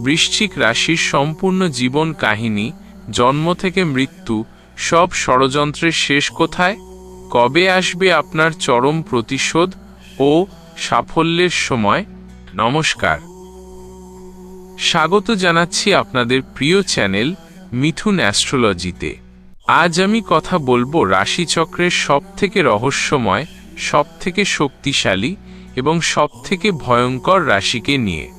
বৃশ্চিক রাশির সম্পূর্ণ জীবন কাহিনী, জন্ম থেকে মৃত্যু, সব ষড়যন্ত্রের শেষ কোথায়? কবে আসবে আপনার চরম প্রতিশোধ ও সাফল্যের সময়? নমস্কার। স্বাগত জানাচ্ছি আপনাদের প্রিয় চ্যানেল মিথুন অ্যাস্ট্রোলজিতে। আজ আমি কথা বলব রাশিচক্রের সবথেকে রহস্যময়, সবথেকে শক্তিশালী এবং সবথেকে ভয়ঙ্কর রাশিকে নিয়ে।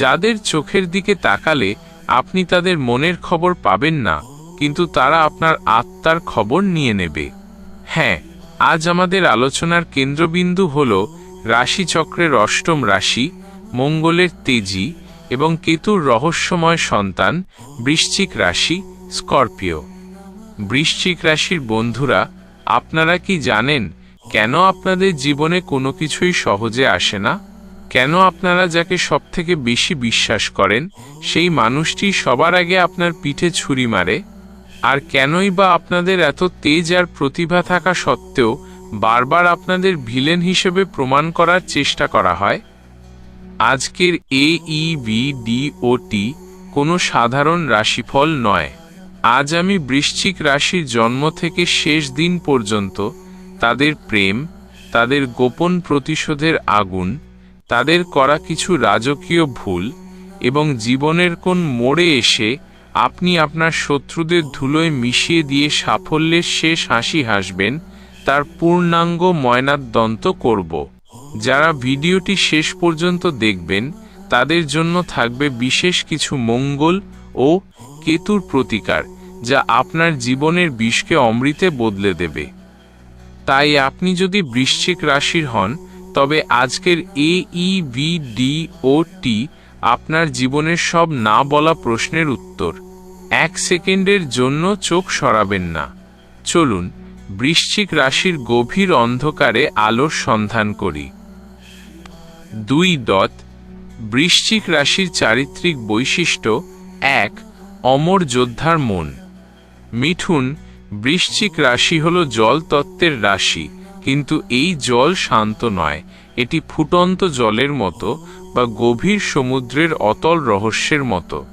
যাদের চোখের দিকে তাকালে আপনি তাদের মনের খবর পাবেন না, কিন্তু তারা আপনার আত্মার খবর নিয়ে নেবে। হ্যাঁ আজ আমাদের আলোচনার কেন্দ্রবিন্দু হল রাশিচক্রের অষ্টম রাশি, মঙ্গলের তেজি এবং কেতুর রহস্যময় সন্তান, বৃশ্চিক রাশি, স্করপিও। বৃশ্চিক রাশির বন্ধুরা, আপনারা কি জানেন কেন আপনাদের জীবনে কোনো কিছুই সহজে আসে না? কেন আপনারা যাকে সবথেকে বেশি বিশ্বাস করেন, সেই মানুষটি সবার আগে আপনার পিঠে ছুরি মারে? আর কেনই বা আপনাদের এত তেজ আর প্রতিভা থাকা সত্ত্বেও বারবার আপনাদের ভিলেন হিসেবে প্রমাণ করার চেষ্টা করা হয়? আজকের এ ই ভি ডি ও টি কোনো সাধারণ রাশিফল নয়। আজ আমি বৃশ্চিক রাশির জন্ম থেকে শেষ দিন পর্যন্ত তাদের প্রেম, তাদের গোপন প্রতিশোধের আগুন তাদের করা কিছু রাজকীয় ভুল এবং জীবনের কোন মোড়ে এসে আপনি আপনার শত্রুদের ধুলোয় মিশিয়ে দিয়ে সাফল্যের শেষ হাসি হাসবেন, তার পূর্ণাঙ্গ ময়নাদন্ত করব। যারা ভিডিওটি শেষ পর্যন্ত দেখবেন, তাদের জন্য থাকবে বিশেষ কিছু মঙ্গল ও কেতুর প্রতিকার, যা আপনার জীবনের বিষকে অমৃতে বদলে দেবে। তাই আপনি যদি বৃশ্চিক রাশির হন তবে আজকের এ ই বি ডি ও টি আপনার জীবনের সব না বলা প্রশ্নের উত্তর। এক সেকেন্ডের জন্য চোখ সরাবেন না। চলুন, বৃশ্চিক রাশির গভীর অন্ধকারে আলোর সন্ধান করি। দুই দত, বৃশ্চিক রাশির চারিত্রিক বৈশিষ্ট্য এক, অমর যোদ্ধার মন। মিঠুন, বৃশ্চিক রাশি হল জল তত্ত্বের রাশি। কিন্তু এই জল শান্ত নয়, এটি ফুটন্ত জলের মতো বা গভীর সমুদ্রের অতল রহস্যের মতো।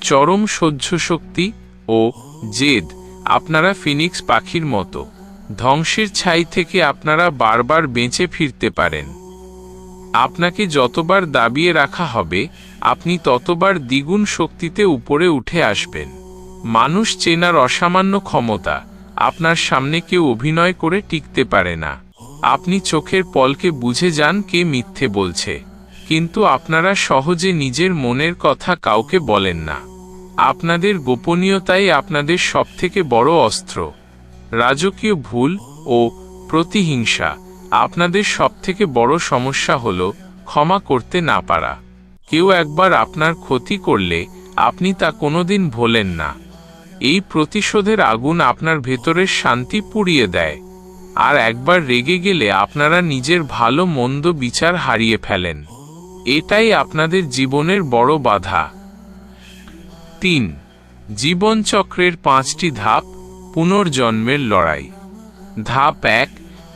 চরম সহ্য শক্তি ও জেদ আপনারা ফিনিক্স পাখির মতো, ধ্বংসের ছাই থেকে আপনারা বারবার বেঁচে ফিরতে পারেন। আপনাকে যতবার দাবিয়ে রাখা হবে, আপনি ততবার দ্বিগুণ শক্তিতে উপরে উঠে আসবেন। মানুষ চেনার অসামান্য ক্ষমতা আপনার সামনে কেউ অভিনয় করে টিকতে পারে না। আপনি চোখের পলকে বুঝে যান কে মিথ্যে বলছে। কিন্তু আপনারা সহজে নিজের মনের কথা কাউকে বলেন না। আপনাদের গোপনীয়তাই আপনাদের সবথেকে বড় অস্ত্র। রাজকীয় ভুল ও প্রতিহিংসা আপনাদের সবথেকে বড় সমস্যা হল ক্ষমা করতে না পারা। কেউ একবার আপনার ক্ষতি করলে আপনি তা কোনোদিন ভোলেন না। এই প্রতিশোধের আগুন আপনার ভেতরের শান্তি পুড়িয়ে দেয়। আর একবার রেগে গেলে আপনারা নিজের ভালো মন্দ বিচার হারিয়ে ফেলেন। এটাই আপনাদের জীবনের বড় বাধা। তিন, জীবনচক্রের পাঁচটি ধাপ পুনর্জন্মের লড়াই। ধাপ এক,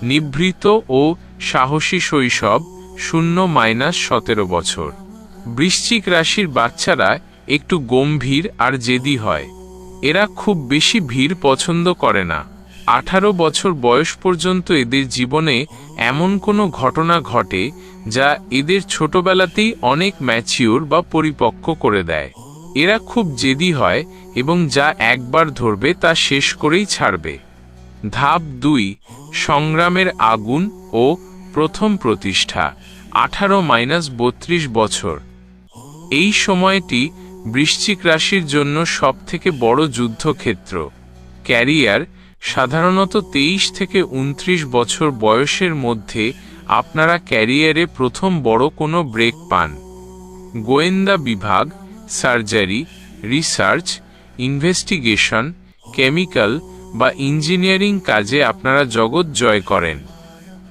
নিভৃত ও সাহসী শৈশব, শূন্য মাইনাস সতেরো বছর। বৃশ্চিক রাশির বাচ্চারা একটু গম্ভীর আর জেদি হয়। এরা খুব বেশি ভিড় পছন্দ করে না। আঠারো বছর বয়স পর্যন্ত এদের জীবনে এমন কোনো ঘটনা ঘটে যা এদের ছোটবেলাতেই অনেক ম্যাচিওর বা পরিপক্ক করে দেয়। এরা খুব জেদি হয় এবং যা একবার ধরবে তা শেষ করেই ছাড়বে। ধাপ দুই, সংগ্রামের আগুন ও প্রথম প্রতিষ্ঠা, আঠারো মাইনাস বত্রিশ বছর। এই সময়টি বৃশ্চিক রাশির জন্য সবথেকে বড় যুদ্ধক্ষেত্র। ক্যারিয়ার সাধারণত তেইশ থেকে উনত্রিশ বছর বয়সের মধ্যে আপনারা ক্যারিয়ারে প্রথম বড় কোনো ব্রেক পান। গোয়েন্দা বিভাগ, সার্জারি, রিসার্চ, ইনভেস্টিগেশন, কেমিক্যাল বা ইঞ্জিনিয়ারিং কাজে আপনারা জগৎ জয় করেন।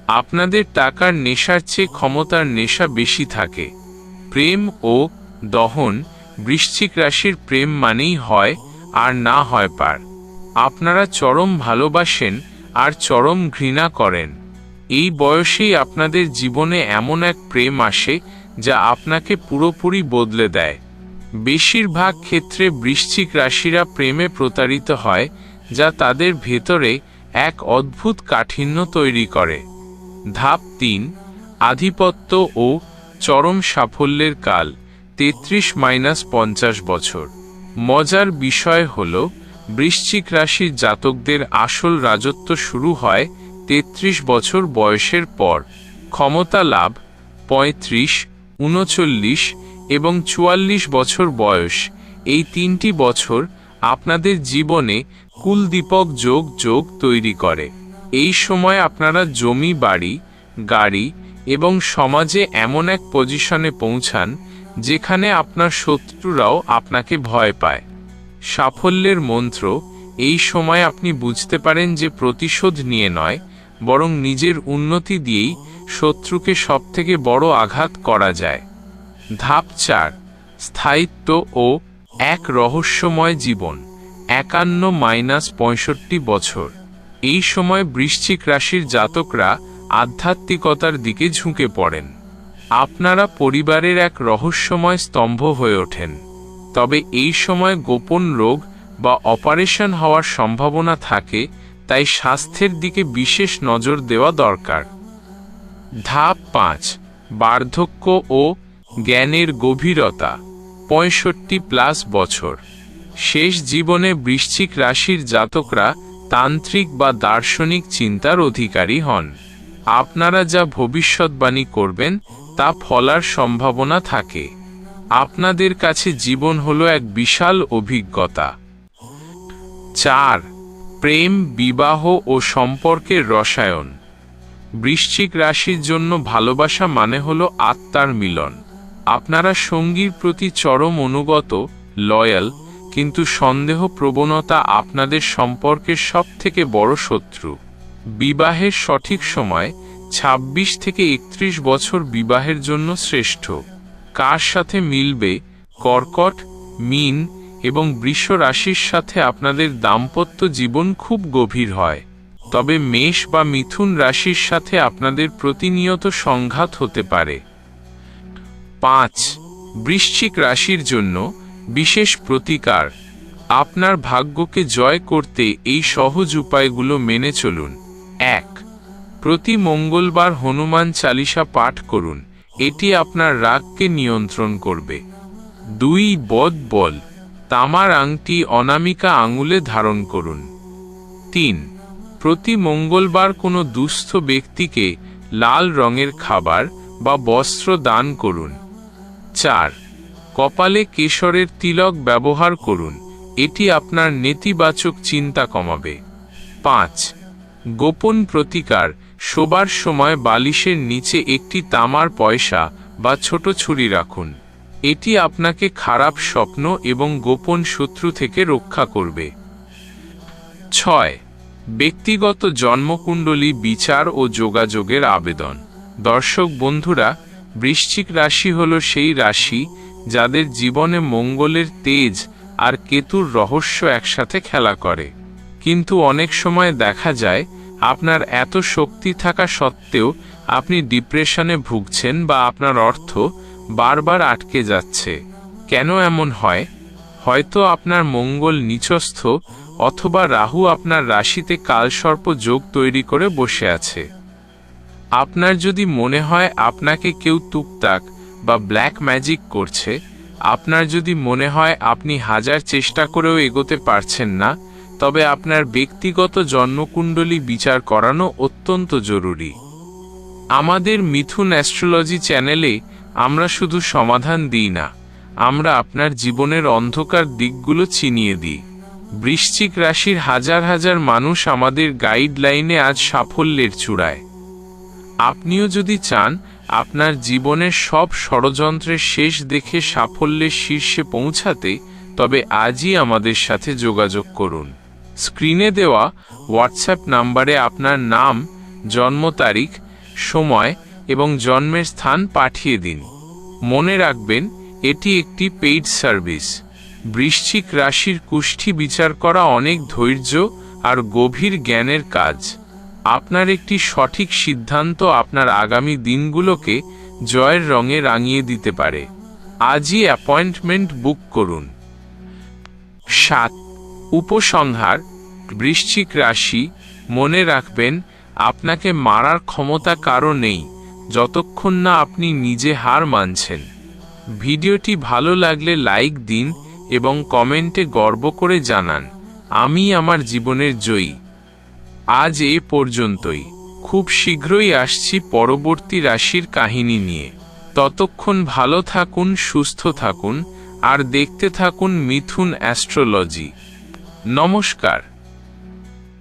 আপনাদের টাকার নেশার চেয়ে ক্ষমতার নেশা বেশি থাকে। প্রেম ও দহন বৃশ্চিক রাশির প্রেম মানেই হয় আর না হয় পার। আপনারা চরম ভালোবাসেন আর চরম ঘৃণা করেন। এই বয়সেই আপনাদের জীবনে এমন এক প্রেম আসে যা আপনাকে পুরোপুরি বদলে দেয়। বেশিরভাগ ক্ষেত্রে বৃশ্চিক রাশিরা প্রেমে প্রতারিত হয়, যা তাদের ভেতরে এক অদ্ভুত কাঠিন্য তৈরি করে। ধাপ তিন, আধিপত্য ও চরম সাফল্যের কাল। তেত্রিশ মাইনাস পঞ্চাশ বছর। মজার বিষয় হল, বৃশ্চিক রাশির জাতকদের আসল রাজত্ব শুরু হয় তেত্রিশ বছর বয়সের পর। ক্ষমতা লাভ পঁয়ত্রিশ, উনচল্লিশ এবং চুয়াল্লিশ বছর বয়স। এই তিনটি বছর আপনাদের জীবনে কুলদীপক যোগ যোগ তৈরি করে। এই সময় আপনারা জমি, বাড়ি, গাড়ি এবং সমাজে এমন এক পজিশনে পৌঁছান যেখানে আপনার শত্রুরাও আপনাকে ভয় পায়। সাফল্যের মন্ত্র, এই সময় আপনি বুঝতে পারেন যে প্রতিশোধ নিয়ে নয়, বরং নিজের উন্নতি দিয়েই শত্রুকে সবথেকে বড় আঘাত করা যায়। ধাপ চার, স্থায়িত্ব ও এক রহস্যময় জীবন, একান্ন মাইনাস পঁয়ষট্টি বছর। এই সময় বৃশ্চিক রাশির জাতকরা আধ্যাত্মিকতার দিকে ঝুঁকে পড়েন। আপনারা পরিবারের এক রহস্যময় স্তম্ভ হয়ে ওঠেন। তবে এই সময় গোপন রোগ বা অপারেশন হওয়ার সম্ভাবনা থাকে, তাই স্বাস্থ্যের দিকে বিশেষ নজর দেওয়া দরকার। ধাপ পাঁচ, বার্ধক্য ও জ্ঞানের গভীরতা, পঁয়ষট্টি প্লাস বছর। শেষ জীবনে বৃশ্চিক রাশির জাতকরা তান্ত্রিক বা দার্শনিক চিন্তার অধিকারী হন। আপনারা যা ভবিষ্যৎবাণী করবেন তা ফলার সম্ভাবনা থাকে। আপনাদের কাছে জীবন হলো এক বিশাল অভিজ্ঞতা। চার, প্রেম, বিবাহ ও সম্পর্কের রসায়ন। বৃশ্চিক রাশির জন্য ভালোবাসা মানে হলো আত্মার মিলন। আপনারা সঙ্গীর প্রতি চরম অনুগত, লয়াল, কিন্তু সন্দেহ প্রবণতা আপনাদের সম্পর্কের সব থেকে বড় শত্রু। বিবাহের সঠিক সময় ২৬ থেকে একত্রিশ বছর বিবাহের জন্য শ্রেষ্ঠ। কার সাথে মিলবে? কর্কট, মিন এবং বৃষ রাশির সাথে আপনাদের দাম্পত্য জীবন খুব গভীর হয়। তবে মেষ বা মিথুন রাশির সাথে আপনাদের প্রতিনিয়ত সংঘাত হতে পারে। পাঁচ, বৃশ্চিক রাশির জন্য বিশেষ প্রতিকার। আপনার ভাগ্যকে জয় করতে এই সহজ উপায়গুলো মেনে চলুন। প্রতি মঙ্গলবার হনুমান চালিসা পাঠ করুন। এটি আপনার রাগকে নিয়ন্ত্রণ করবে। দুই বদ বল, তামার আংটি অনামিকা আঙুলে ধারণ করুন। তিন, প্রতি মঙ্গলবার কোনো দুস্থ ব্যক্তিকে লাল রঙের খাবার বা বস্ত্র দান করুন। চার, কপালে কেশরের তিলক ব্যবহার করুন। এটি আপনার নেতিবাচক চিন্তা কমাবে। পাঁচ, গোপন প্রতিকার শোবার সময় বালিশের নিচে একটি তামার পয়সা বা ছোট ছুরি রাখুন। এটি আপনাকে খারাপ স্বপ্ন এবং গোপন শত্রু থেকে রক্ষা করবে। ছয়, ব্যক্তিগত জন্মকুণ্ডলী বিচার ও যোগাযোগের আবেদন। দর্শক বন্ধুরা, বৃশ্চিক রাশি হল সেই রাশি যাদের জীবনে মঙ্গলের তেজ আর কেতুর রহস্য একসাথে খেলা করে। কিন্তু অনেক সময় দেখা যায় আপনার এত শক্তি থাকা সত্ত্বেও আপনি ডিপ্রেশনে ভুগছেন বা আপনার অর্থ বারবার আটকে যাচ্ছে। কেন এমন হয়? হয়তো আপনার মঙ্গল নিচস্থ অথবা রাহু আপনার রাশিতে কালসর্প যোগ তৈরি করে বসে আছে। আপনার যদি মনে হয় আপনাকে কেউ তুকতাক বা ব্ল্যাক ম্যাজিক করছে, আপনার যদি মনে হয় আপনি হাজার চেষ্টা করেও এগোতে পারছেন না তবে আপনার ব্যক্তিগত জন্মকুণ্ডলী বিচার করানো অত্যন্ত জরুরি। আমাদের মিথুন অ্যাস্ট্রোলজি চ্যানেলে আমরা শুধু সমাধান দিই না, আমরা আপনার জীবনের অন্ধকার দিকগুলো চিনিয়ে দিই। বৃশ্চিক রাশির হাজার হাজার মানুষ আমাদের গাইডলাইনে আজ সাফল্যের চূড়ায়। আপনিও যদি চান, আপনার জীবনের সব ষড়যন্ত্রের শেষ দেখে সাফল্যের শীর্ষে পৌঁছাতে, তবে আজই আমাদের সাথে যোগাযোগ করুন। স্ক্রিনে দেওয়া হোয়াটসঅ্যাপ নাম্বারে আপনার নাম, জন্ম তারিখ, সময় এবং জন্মের স্থান পাঠিয়ে দিন। মনে রাখবেন, এটি একটি পেইড সার্ভিস বৃশ্চিক রাশির কুষ্ঠি বিচার করা অনেক ধৈর্য আর গভীর জ্ঞানের কাজ। আপনার একটি সঠিক সিদ্ধান্ত আপনার আগামী দিনগুলোকে জয়ের রঙে রাঙিয়ে দিতে পারে। আজই অ্যাপয়েন্টমেন্ট বুক করুন। সাত উপসংহার, বৃশ্চিক রাশি, মনে রাখবেন, আপনাকে মারার ক্ষমতা কারও নেই, যতক্ষণ না আপনি নিজে হার মানছেন। ভিডিওটি ভালো লাগলে লাইক দিন এবং কমেন্টে গর্ব করে জানান, আমি আমার জীবনের জয়ী। আজ এ পর্যন্তই। খুব শীঘ্রই আসছি পরবর্তী রাশির কাহিনী নিয়ে। ততক্ষণ ভালো থাকুন, সুস্থ থাকুন, আর দেখতে থাকুন মিথুন অ্যাস্ট্রোলজি। নমস্কার।